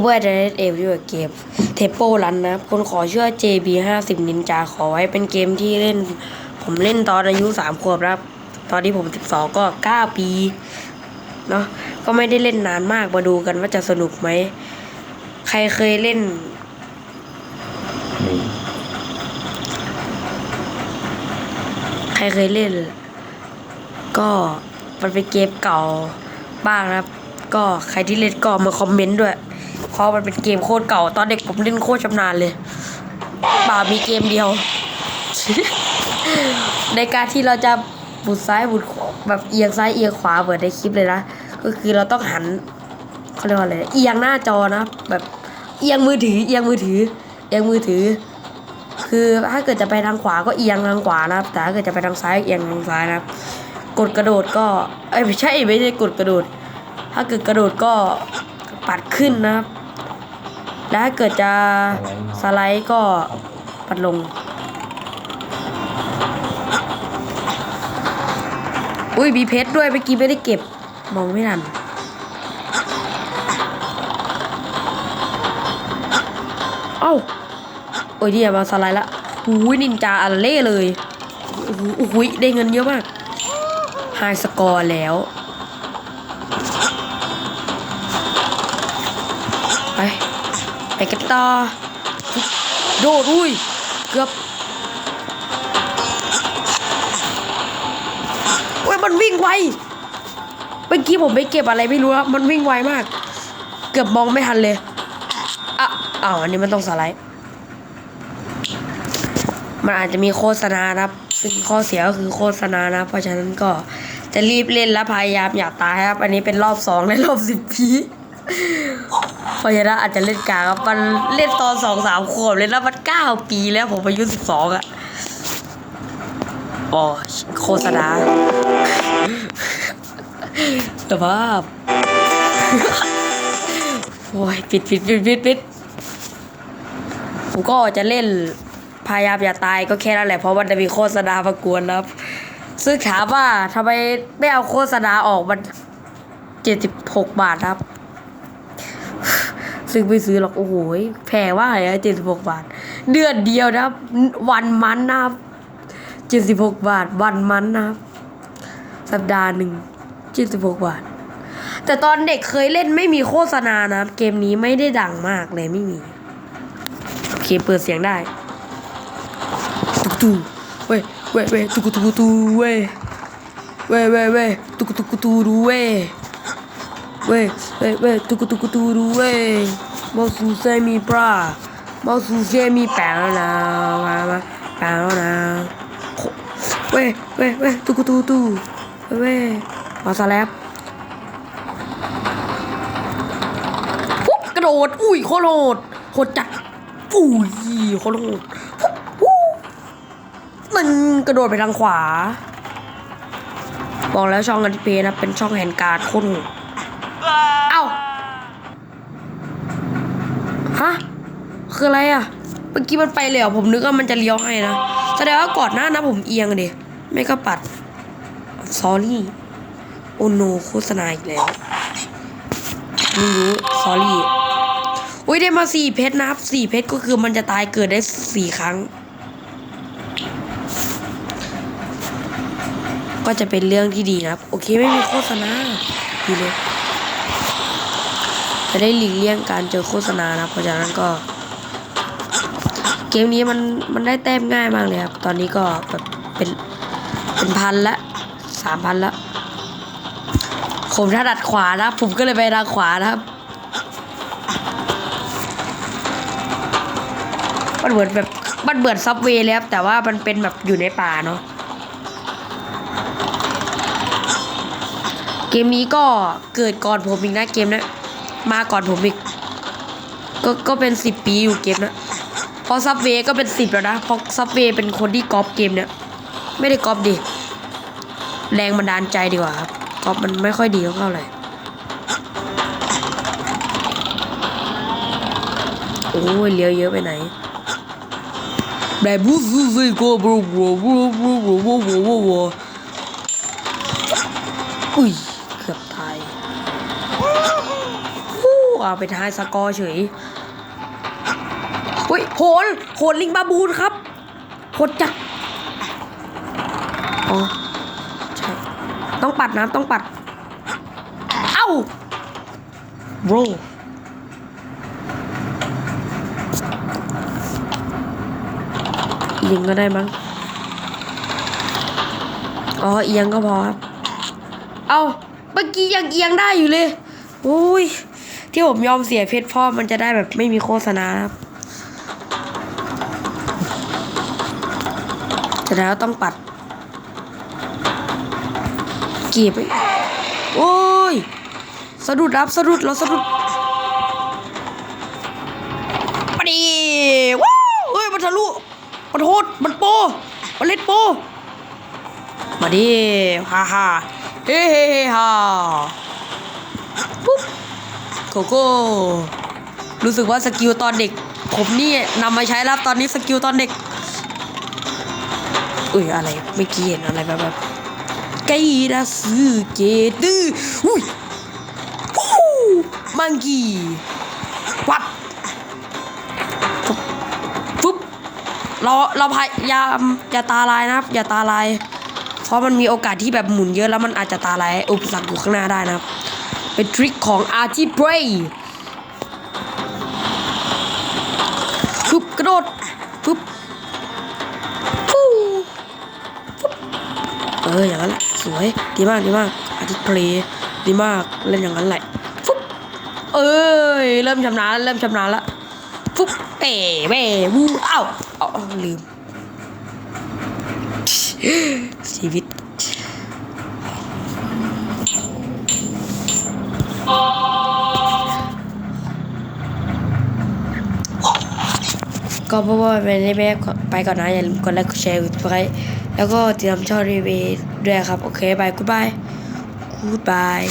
เบอร์เดนเอวิวเกมเทปโปรันนะครับคนขอเชื่อ JB 50นินจาขอไว้เป็นเกมที่เล่น ผมเล่นตอนอายุ3ขวบนะครับ ตอนที่ผม12ก็9ปีเนาะก็ไม่ได้เล่นนานมากมาดูกันว่าจะสนุกไหม ใครเคยเล่นใครเคยเล่น ก็มันเป็นเกมเก่าบ้างนะครับ ก็ใครที่เล่นก็มาคอมเมนต์ด้วย เพราะมันเป็นเกมโคตรเก่า ตอนเด็กผมเล่นโคตรชำนาญเลยป่ามีเกมเดียว ในการที่เราจะบุดซ้ายบุดแบบเอียงซ้ายเอียงขวาเหมือนในคลิปเลยนะ ก็คือเราต้องหันเขาเรียกว่าอะไรเอียงหน้าจอนะ แบบเอียงมือถือ เอียงมือถือ เอียงมือถือ คือถ้าเกิดจะไปทางขวาก็เอียงทางขวานะครับ แต่ถ้าเกิดจะไปทางซ้ายเอียงทางซ้ายนะครับ กดกระโดดก็เอ้ยไม่ใช่ไม่ใช่กดกระโดด ถ้าเกิดกระโดดก็ปัดขึ้นนะครับ แล้วถ้าเกิดจะสไลด์ก็ปัดลง อุ้ยมีเพชรด้วยเมื่อกี้ไม่ได้เก็บ มองไม่ทันเอ้าโอ้ยเดียมาสไลด์ละหูยนินจาอันเล่เลยโอ้โหโอ้โหได้เงินเยอะมากไฮสกอร์แล้ว ไป ไปกันต่อโดดอุ้ย เกือบโอ้ยมันวิ่งไวเมื่อกี้ผมไปเก็บอะไรไม่รู้ครับ มันวิ่งไวมาก เกือบมองไม่ทันเลยอะอ้าวอันนี้มันต้องสไลด์มันอาจจะมีโฆษณานะครับ ซึ่งข้อเสียก็คือโฆษณานะ เพราะฉะนั้นก็จะรีบเล่นและพยายามอย่าตายครับ อันนี้เป็นรอบสองในรอบสิบปี พราะฉะนั้นอาจจะเล่นกลางครับมันเล่นตอนสองสามขวบเลยนะมันเก้าปีแล้วผมอายุสิบสองอะอ๋อโฆษณาสภาพโอ้ยปิดปิดปิดปิดปิดผมก็จะเล่นพยายามอย่าตายก็แค่นั้นแหละเพราะมันจะมีโฆษณามากวนนะครับ ซึ่งถามว่าทำไมไม่เอาโฆษณาออกมันเจ็ดสิบหกบาทครับ ซึ่งไม่ซื้อหรอกโอ้โหแพงว่าไงเจ็ดสิบหกบาท เดือนเดียวนะครับ วันมันนะครับเจ็ดสิบหกบาท วันมันนะครับ สัปดาห์หนึ่งเจ็ดสิบหกบาท แต่ตอนเด็กเคยเล่นไม่มีโฆษณานะครับ เกมนี้ไม่ได้ดังมากเลยไม่มี โอเคเปิดเสียงได้ตุกตูเว้ยเว้ยเว้ยตุกตุกตูเว้ยเว้ยเว้ยเว้ยตุกตุกตูดูเว้ย เว้ยเว้ยเว้ยตุกตุกตูดูเว้ยมาสูเซมีปลามาสูเซมีแปงแล้วนะมามาแปงแล้วนะโคเว้ยเว้ยเว้ยตุกตูตูเว้ยมาสแลบปุ๊บกระโดดอุ้ยโคตรโหดโหดจัดอุ้ยโคตรโหดวู้มันกระโดดไปทางขวา บอกแล้วช่องอันที่เพนะเป็นช่องแห่งการโคตรโหด เอ้าฮะคืออะไรอะ เมื่อกี้มันไปเลยเหรอผมนึกว่ามันจะเลี้ยวให้นะแสดงว่าก่อนหน้านะผมเอียงเดิไม่ก็ปัดซอรี่โอโนโฆษณาอีกแล้วไม่รู้ซอรี่อุ้ยได้มาสี่เพชรนะครับสี่เพชรก็คือมันจะตายเกิดได้สี่ครั้ง ก็จะเป็นเรื่องที่ดีนะครับ โอเคไม่มีโฆษณาดีเลย จะได้หลีกเลี่ยงการเจอโฆษณานะเพราะฉะนั้นก็ เกมนี้มันมันได้แต้มง่ายมากเลยครับ ตอนนี้ก็แบบเป็นเป็นพันละสามพันละผมถนัดขวานะ ผมก็เลยไปทางขวานะครับมันเหมือนแบบมันเหมือนซับเวย์เลยครับ แต่ว่ามันเป็นแบบอยู่ในป่าเนาะเกมนี้ก็เกิดก่อนผมอีกนะเกมนะ มาก่อนผมอีก ก็ก็เป็นสิบปีอยู่เกมนะพราะซับเวก็เป็นสิบแล้วนะเพราะซับเวเป็นคนที่กอปเกมเนี่ย ไม่ได้กอปดิ แรงบันดาลใจดีกว่าครับกอปมันไม่ค่อยดีเท่าไหร่โอ้ยเลี้ยวเยอะไปไหนแบบบูซูซิโกบรูบรูบรูบรูบรูบรูบรูบรูอุ้ย เอาเอาไปท้ายสกอร์เฉยอุ้ยโหนโหนลิงบาบูนครับโหดจัดอ๋อใช่ต้องปัดน้ำต้องปัด เอ้าโรยิงก็ได้มั้ง อ๋อ เอียงก็พอครับ เอาเมื่อกี้ยังเอียงได้อยู่เลยโอ้ย ที่ผมยอมเสียเพชรพ่อมันจะได้แบบไม่มีโฆษณาครับแต่แล้วต้องปัด กีบไปโอ้ย สะดุดรับสะดุดเราสะดุดมาดีว้าวเฮ้ย มันทะลุมันโทษมันโปมันเล่นโป มาดิฮ่าฮ่าเฮ้เฮ้เฮ้ฮ่าปุ๊บ โกโก้ รู้สึกว่าสกิลตอนเด็ก ผมนี่นำมาใช้แล้วตอนนี้สกิลตอนเด็ก อุ้ยอะไรไม่อกี้เห็นอะไรแบบแบบไกดาซึเกตืออุ้ยวู้มังกี้วับปุ๊ปุ๊บเราเราพยายามอย่าตาลายนะครับ อย่าตาลาย เพราะมันมีโอกาสที่แบบหมุนเยอะแล้วมันอาจจะตาลายอุปสรรคอยู่ข้างหน้าได้นะครับ เป็นทริคของอาร์ติเบรย์ปึ๊บกระโดดปึ๊บฟูปุ๊บเอออย่างนั้นแหละสวยดีมากดีมากอาร์ติเบรย์ดีมากเล่นอย่างนั้นแหละฟุ๊บเอ้ยเริ่มชำนาญเริ่มชำนาญล้วฟุ๊บเอ๋แม่วูอ้าเอาเอาลืมชีวิต ก็เพราะว่าเป็นได้แม่ไปก่อนนะอย่าลืมกดไลค์กดแชร์กดไลค์แล้วก็ติดตามช่องรีวิวด้วยครับ โอเคบายกูบายกูบาย